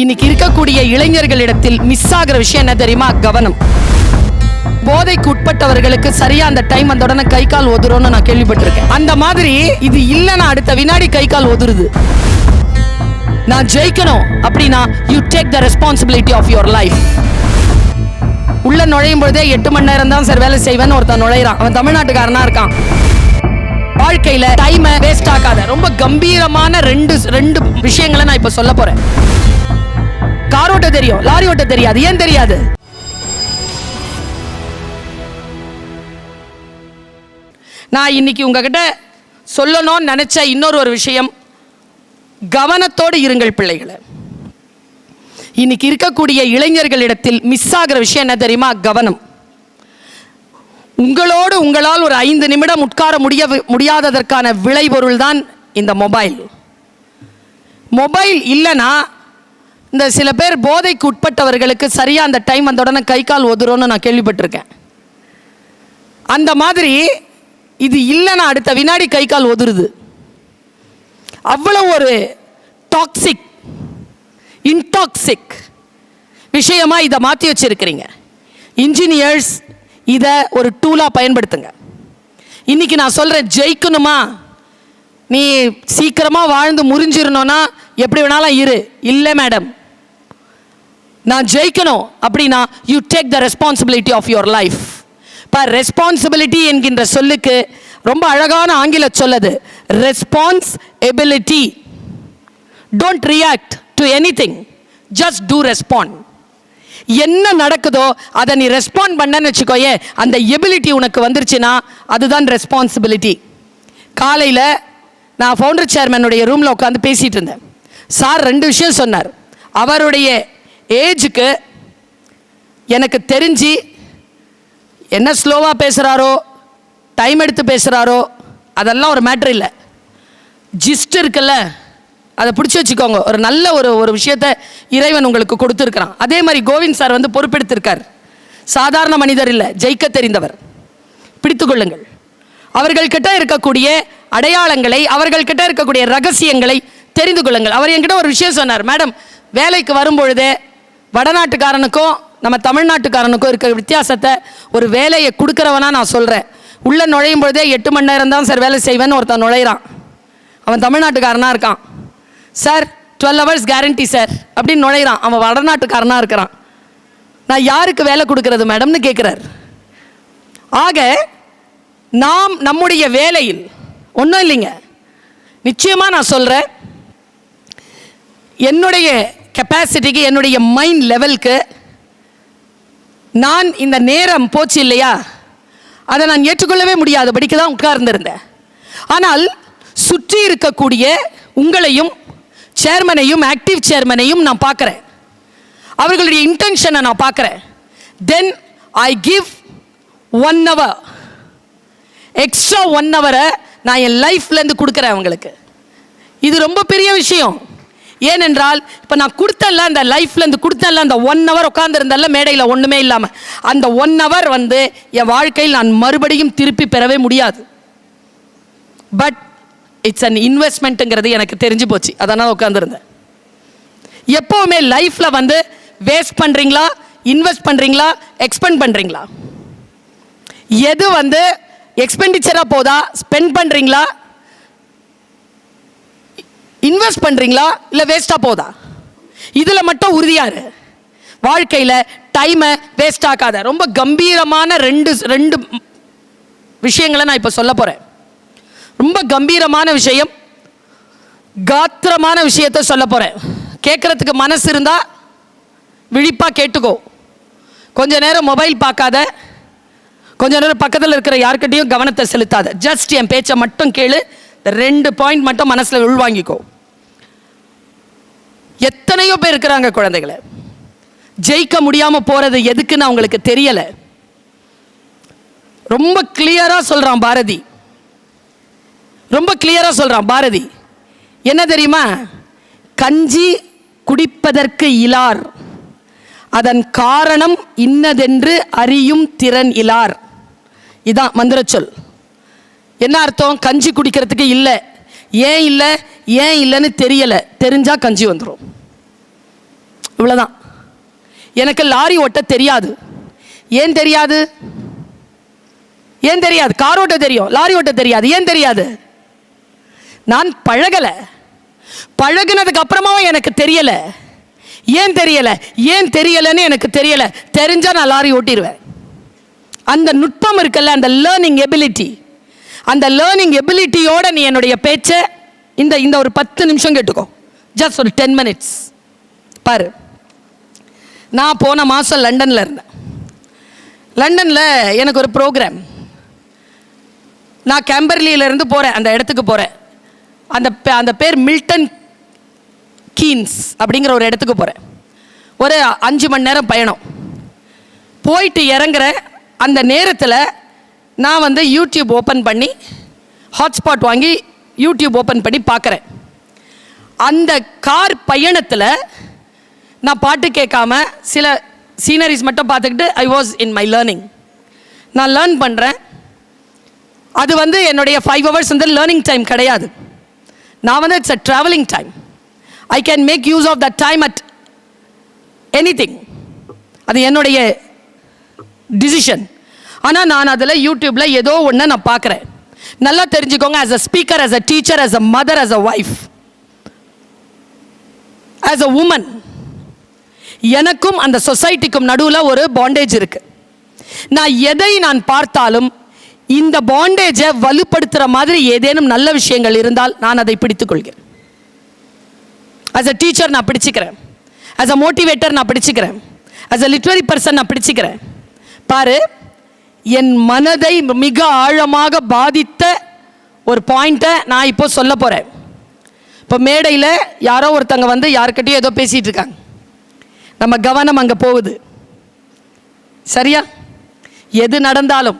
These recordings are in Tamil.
இன்னைக்கு இருக்கக்கூடிய இளைஞர்களிடத்தில் மிஸ் ஆகிற விஷயம் என்ன தெரியுமா? கவனம். போதைக்கு உட்பட்டவர்களுக்கு சரியா அந்த டைம் அந்த உடனே கை கால் ஒதுரும்னு நான் கேள்விப்பட்டிருக்கேன். அந்த மாதிரி இது இல்லைன்னா அடுத்த வினாடி கை கால் ஒதுருது. நான் ஜெயிக்கணும் அப்படின்னா you take the responsibility of your life உள்ள நுழையும் பொழுதே எட்டு மணி நேரம் தான் சார் வேலை செய்வேன்னு ஒருத்தன் நுழையிறான். அவன் தமிழ்நாட்டுக்காரனா இருக்கான். வாழ்க்கையில டைமை வேஸ்ட் ஆக்காத. ரொம்ப கம்பீரமான ரெண்டு ரெண்டு விஷயங்களை நான் இப்ப சொல்ல போறேன். கார் ஓட்ட தெரியும். லாரி ஓட்ட தெரியாது. ஏன் தெரியாது? நான் இன்னைக்கு உங்ககிட்ட சொல்லணும்னு நினைச்ச இன்னொரு ஒரு விஷயம். கவனத்தோடு இருங்கள் பிள்ளைகளை. இன்னைக்கு இருக்கக்கூடிய இளைஞர்களிடத்தில் மிஸ் ஆகிற விஷயம் என்ன தெரியுமா? கவனம். உங்களோடு உங்களால் ஒரு ஐந்து நிமிடம் உட்கார முடிய முடியாததற்கான விளைபொருள் தான் இந்த மொபைல். மொபைல் இல்லைன்னா இந்த சில பேர் போதைக்கு உட்பட்டவர்களுக்கு சரியா அந்த டைம் வந்த உடனே கை கால் ஒதுரும்னு நான் கேள்விப்பட்டிருக்கேன். அந்த மாதிரி இது இல்லைன்னா அடுத்த வினாடி கை கால் ஒதுருது. அவ்வளோ ஒரு டாக்ஸிக் இன்டாக்சிக் விஷயமா இதை மாற்றி வச்சிருக்கிறீங்க. இன்ஜினியர்ஸ் இதை ஒரு டூலாக பயன்படுத்துங்க. இன்னைக்கு நான் சொல்கிறேன் ஜெயிக்கணுமா? நீ சீக்கிரமாக வாழ்ந்து முறிஞ்சிடணும்னா எப்படி வேணாலும் இரு. இல்லை மேடம் நான் ஜெயிக்கணும் அப்படின்னா you take the responsibility of your life இப்போ ரெஸ்பான்சிபிலிட்டி என்கின்ற சொல்லுக்கு ரொம்ப அழகான ஆங்கில சொல்லது. Response ability don't react to any thing just do respond என்ன நடக்குதோ அதை நீ ரெஸ்பாண்ட் பண்ணன்னு வச்சுக்கோயே அந்த எபிலிட்டி உனக்கு வந்துருச்சுன்னா அதுதான் ரெஸ்பான்சிபிலிட்டி காலையில் நான் ஃபவுண்டர் சேர்மனுடைய ரூமில் உட்காந்து பேசிகிட்டு இருந்தேன். சார் ரெண்டு விஷயம் சொன்னார். அவருடைய ஏஜுக்கு எனக்கு தெரிஞ்சு என்ன ஸ்லோவாக பேசுகிறாரோ டைம் எடுத்து பேசுகிறாரோ அதெல்லாம் ஒரு மேட்ரு இல்லை. ஜிஸ்ட் இருக்குல்ல அதை பிடிச்சி வச்சுக்கோங்க. ஒரு நல்ல ஒரு ஒரு விஷயத்த இறைவன் உங்களுக்கு கொடுத்துருக்கிறான். அதே மாதிரி கோவிந்த் சார் வந்து பொறுப்பெடுத்திருக்கார். சாதாரண மனிதர் இல்லை ஜெயிக்க தெரிந்தவர். பிடித்துக்கொள்ளுங்கள் அவர்கள்கிட்ட இருக்கக்கூடிய அடையாளங்களை அவர்கள்கிட்ட இருக்கக்கூடிய ரகசியங்களை தெரிந்து கொள்ளுங்கள். அவர் என்கிட்ட ஒரு விஷயம் சொன்னார். மேடம் வேலைக்கு வரும்பொழுதே வடநாட்டுக்காரனுக்கும் நம்ம தமிழ்நாட்டுக்காரனுக்கும் இருக்கிற வித்தியாசத்தை ஒரு வேலையை கொடுக்குறவனா நான் சொல்கிறேன் உள்ளே நுழையும் பொழுதே எட்டு மணி நேரம் தான் சார் வேலை செய்வேன்னு ஒருத்தன் நுழையிறான். அவன் தமிழ்நாட்டுக்காரனாக இருக்கான். Sir twelve hours guarantee sir அப்படின்னு நுழையிறான். அவன் வடநாட்டுக்காரனாக இருக்கிறான். நான் யாருக்கு வேலை கொடுக்கறது மேடம்னு கேட்குறார் ஆக நாம் நம்முடைய வேலையில் ஒன்றும் இல்லைங்க. நிச்சயமாக நான் சொல்கிறேன் என்னுடைய கெப்பாசிட்டிக்கு என்னுடைய மைண்ட் லெவலுக்கு நான் இந்த நேரம் போச்சு இல்லையா? அதை நான் ஏற்றுக்கொள்ளவே முடியாதபடிக்கு தான் உட்கார்ந்திருந்தேன். ஆனால் சுற்றி இருக்கக்கூடிய உங்களையும் சேர்மனையும் ஆக்டிவ் சேர்மனையும் நான் பார்க்குறேன். அவர்களுடைய இன்டென்ஷனை நான் பார்க்குறேன். Then I give one hour extra one ஹவரை நான் என் லைஃப்லேருந்து கொடுக்குறேன் அவங்களுக்கு. இது ரொம்ப பெரிய விஷயம். ஏனென்றால் இப்போ நான் கொடுத்தல அந்த லைஃப்லேருந்து கொடுத்தல அந்த ஒன் ஹவர் உட்காந்துருந்தல மேடையில் ஒன்றுமே இல்லாமல் அந்த ஒன் ஹவர் வந்து என் வாழ்க்கையில் நான் மறுபடியும் திருப்பி பெறவே முடியாது. பட் இட்ஸ் அன் இன்வெஸ்ட்மெண்ட்டுங்கிறது எனக்கு தெரிஞ்சு போச்சு. அதனால் உட்காந்துருந்தேன் எப்போவுமே லைஃப்பில் வந்து வேஸ்ட் பண்ணுறீங்களா இன்வெஸ்ட் பண்ணுறீங்களா எக்ஸ்பெண்ட் பண்ணுறீங்களா எது வந்து எக்ஸ்பெண்டிச்சராக போதா ஸ்பெண்ட் பண்ணுறீங்களா இன்வெஸ்ட் பண்ணுறீங்களா இல்லை வேஸ்ட்டாக போதா? இதில் மட்டும் உறுதியாரு வாழ்க்கையில் டைமை வேஸ்ட் ஆக்காத. ரொம்ப கம்பீரமான ரெண்டு ரெண்டு விஷயங்களை நான் இப்போ சொல்ல போகிறேன் ரொம்ப கம்பீரமான விஷயம் காத்திரமான விஷயத்தை சொல்ல போகிறேன் கேட்குறதுக்கு மனசு இருந்தால் விழிப்பாக கேட்டுக்கோ. கொஞ்ச நேரம் மொபைல் பார்க்காத. கொஞ்ச நேரம் பக்கத்தில் இருக்கிற யார்கிட்டையும் கவனத்தை செலுத்தாத. ஜஸ்ட் என் பேச்சை மட்டும் கேளு. இந்த ரெண்டு பாயிண்ட் மட்டும் மனசில் உள்வாங்கிக்கோ. எத்தனையோ பேர் இருக்கிறாங்க குழந்தைகளை. ஜெயிக்க முடியாமல் போகிறது எதுக்குன்னு அவங்களுக்கு தெரியலை. ரொம்ப கிளியராக சொல்கிறான் பாரதி. ரொம்ப கிளியராக சொல்கிறான் பாரதி. என்ன தெரியுமா? கஞ்சி குடிப்பதற்கு இலார். அதன் காரணம் இன்னதென்று அறியும் திறன் இலார். இதான் மந்திரச்சொல். என்ன அர்த்தம்? கஞ்சி குடிக்கிறதுக்கு இல்லை. ஏன் இல்லை? ஏன் இல்லைன்னு தெரியலை. தெரிஞ்சால் கஞ்சி வந்துடும் இவ்வளோதான் எனக்கு லாரி ஓட்ட தெரியாது. ஏன் தெரியாது? ஏன் தெரியாது? கார் ஓட்ட தெரியும். லாரி ஓட்ட தெரியாது. ஏன் தெரியாது? நான் பழகலை. பழகுனதுக்கு அப்புறமாவும் எனக்கு தெரியலை. ஏன் தெரியலை? ஏன் தெரியலைன்னு எனக்கு தெரியலை. தெரிஞ்சால் நான் லாரி ஓட்டிடுவேன் அந்த நுட்பம் இருக்குல்ல அந்த லேர்னிங் எபிலிட்டி அந்த லேர்னிங் எபிலிட்டியோட நீ என்னுடைய பேச்சை இந்த இந்த ஒரு பத்து நிமிஷம் கேட்டுக்கோ. ஜஸ்ட் ஒரு டென் மினிட்ஸ் பாரு. நான் போன மாதம் லண்டனில் இருந்தேன். லண்டனில் எனக்கு ஒரு ப்ரோக்ராம் நான் கேம்பர்லியிலேருந்து போகிறேன் அந்த இடத்துக்கு போகிறேன் அந்த பே- அந்த பேர் மில்டன் கீன்ஸ் அப்படிங்கிற ஒரு இடத்துக்கு போகிறேன் ஒரு அஞ்சு மணி நேரம் பயணம். போயிட்டு இறங்குற அந்த நேரத்தில் நான் வந்து யூடியூப் ஓப்பன் பண்ணி ஹாட்ஸ்பாட் வாங்கி யூடியூப் ஓப்பன் பண்ணி பார்க்குறேன். அந்த கார் பயணத்தில் நான் பாட்டு கேட்காம சில சீனரிஸ் மட்டும் பார்த்துக்கிட்டு I was in my learning நான் லேர்ன் பண்ணுறேன் அது வந்து என்னுடைய ஃபைவ் ஹவர்ஸ் வந்து லேர்னிங் டைம் கிடையாது. நான் வந்து it's a travelling time I can make use of the time at anything அது என்னுடைய டிசிஷன் ஆனால் நான் அதில் யூடியூப்பில் ஏதோ ஒன்று நான் பார்க்குறேன். நல்லா தெரிஞ்சுக்கோங்க as a speaker as a teacher as a mother as a wife as a woman எனக்கும் அந்த சொசைட்டிக்கும் நடுவில் ஒரு பாண்டேஜ் இருக்கு. நான் எதை நான் பார்த்தாலும் இந்த பாண்டேஜை வலுப்படுத்துகிற மாதிரி ஏதேனும் நல்ல விஷயங்கள் இருந்தால் நான் அதை பிடித்துக்கொள்கிறேன். ஆஸ் அ டீச்சர் நான் பிடிச்சிக்கிறேன். ஆஸ் அ மோட்டிவேட்டர் நான் பிடிச்சிக்கிறேன். ஆஸ் அ லிட்ரரி பர்சன் நான் பிடிச்சிக்கிறேன். பாரு என் மனதை மிக ஆழமாக பாதித்த ஒரு பாயிண்ட்டை நான் இப்போ சொல்ல போகிறேன் இப்போ மேடையில் யாரோ ஒருத்தங்க வந்து யாருக்கிட்டையும் ஏதோ பேசிகிட்டு இருக்காங்க. நம்ம கவனம் அங்கே போகுது. சரியா? எது நடந்தாலும்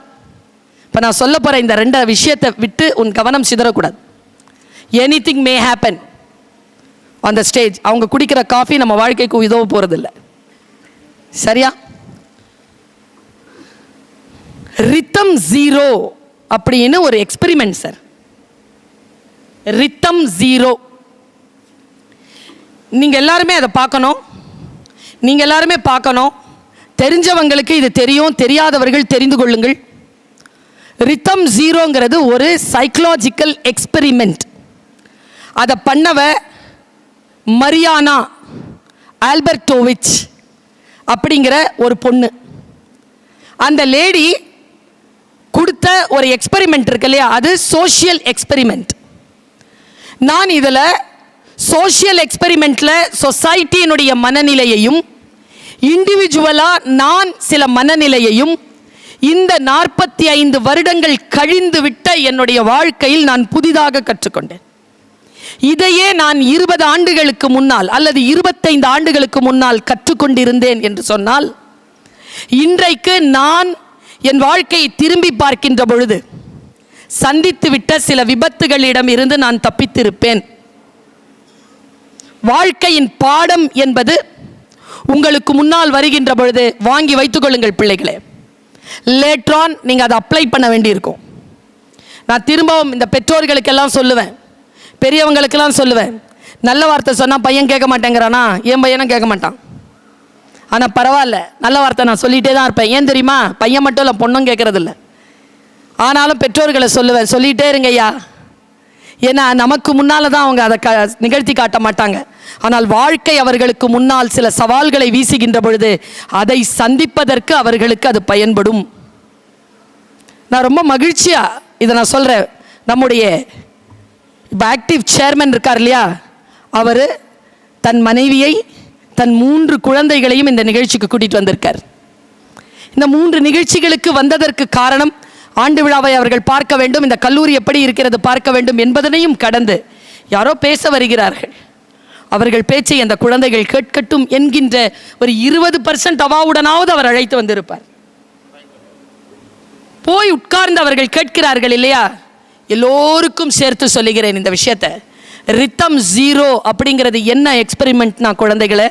இப்போ நான் சொல்ல போகிற இந்த ரெண்டு விஷயத்தை விட்டு உன் கவனம் சிதறக்கூடாது. எனி திங் மே ஹேப்பன் அந்த ஸ்டேஜ் அவங்க குடிக்கிற காஃபி நம்ம வாழ்க்கைக்கு உதவ போகிறதில்ல சரியா? ரித்தம் ஜீரோ அப்படின்னு ஒரு எக்ஸ்பெரிமெண்ட் சார் ரித்தம் ஜீரோ. நீங்கள் எல்லாருமே அதை பார்க்கணும். நீங்கள் எல்லாருமே பார்க்கணும். தெரிஞ்சவங்களுக்கு இது தெரியும் தெரியாதவர்கள் தெரிந்து கொள்ளுங்கள். ரித்தம் ஜீரோங்கிறது ஒரு சைக்கலாஜிக்கல் எக்ஸ்பெரிமெண்ட் அதை பண்ணவ மரியானா ஆல்பர்டோவிச் அப்படிங்கிற ஒரு பொண்ணு. அந்த லேடி கொடுத்த ஒரு எக்ஸ்பெரிமெண்ட் இருக்கு இல்லையா? அது சோஷியல் எக்ஸ்பெரிமெண்ட் நான் இதில் சோஷியல் எக்ஸ்பெரிமெண்ட்டில் சொசைட்டியினுடைய மனநிலையையும் இண்டிவிஜுவலாக நான் சில மனநிலையையும் இந்த நாற்பத்தி ஐந்து வருடங்கள் கழிந்து விட்ட என்னுடைய வாழ்க்கையில் நான் புதிதாக கற்றுக்கொண்டேன். இதையே நான் இருபது ஆண்டுகளுக்கு முன்னால் அல்லது இருபத்தைந்து ஆண்டுகளுக்கு முன்னால் கற்றுக்கொண்டிருந்தேன் என்று சொன்னால் இன்றைக்கு நான் என் வாழ்க்கையை திரும்பி பார்க்கின்ற பொழுது சந்தித்துவிட்ட சில விபத்துகளிடம் இருந்து நான் தப்பித்திருப்பேன். வாழ்க்கையின் பாடம் என்பது உங்களுக்கு முன்னால் வருகின்ற பொழுது வாங்கி வைத்துக் கொள்ளுங்கள் பிள்ளைகளே. லேட்ரான் நீங்கள் அதை அப்ளை பண்ண வேண்டியிருக்கும். நான் திரும்பவும் இந்த பெற்றோர்களுக்கெல்லாம் சொல்லுவேன். பெரியவங்களுக்கெல்லாம் சொல்லுவேன். நல்ல வார்த்தை சொன்னால் பையன் கேட்க மாட்டேங்கிறானா? என் பையனும் கேட்க மாட்டான். ஆனால் பரவாயில்ல. நல்ல வார்த்தை நான் சொல்லிகிட்டே தான் இருப்பேன். ஏன் தெரியுமா? பையன் மட்டும் இல்லை பொண்ணும் கேட்கறதில்ல ஆனாலும் பெற்றோர்களை சொல்லுவேன் சொல்லிகிட்டே இருங்க ஐயா. ஏன்னா நமக்கு முன்னால் தான் அவங்க அதை க நிகழ்த்தி காட்ட மாட்டாங்க. ஆனால் வாழ்க்கை அவர்களுக்கு முன்னால் சில சவால்களை வீசுகின்ற பொழுது அதை சந்திப்பதற்கு அவர்களுக்கு அது பயன்படும். நான் ரொம்ப மகிழ்ச்சியாக இதை நான் சொல்கிறேன் நம்முடைய இப்போ ஆக்டிவ் சேர்மன் இருக்கார் இல்லையா? அவர் தன் மனைவியை தன் மூன்று குழந்தைகளையும் இந்த நிகழ்ச்சிக்கு கூட்டிகிட்டு வந்திருக்கார். இந்த மூன்று நிகழ்ச்சிகளுக்கு வந்ததற்கு காரணம் ஆண்டு விழாவை அவர்கள் பார்க்க வேண்டும் இந்த கல்லூரி எப்படி இருக்கிறது பார்க்க வேண்டும் என்பதனையும் கடந்து யாரோ பேச வருகிறார்கள். அவர்கள் பேச்சை அந்த குழந்தைகள் கேட்கட்டும் என்கின்ற ஒரு இருபது பர்சன்ட் அவாவுடனாவது அவர் அழைத்து வந்திருப்பார். போய் உட்கார்ந்து அவர்கள் கேட்கிறார்கள் இல்லையா? எல்லோருக்கும் சேர்த்து சொல்லுகிறேன் இந்த விஷயத்தை. ரித்தம் ஜீரோ அப்படிங்கிறது என்ன எக்ஸ்பெரிமெண்ட்னா குழந்தைகளை?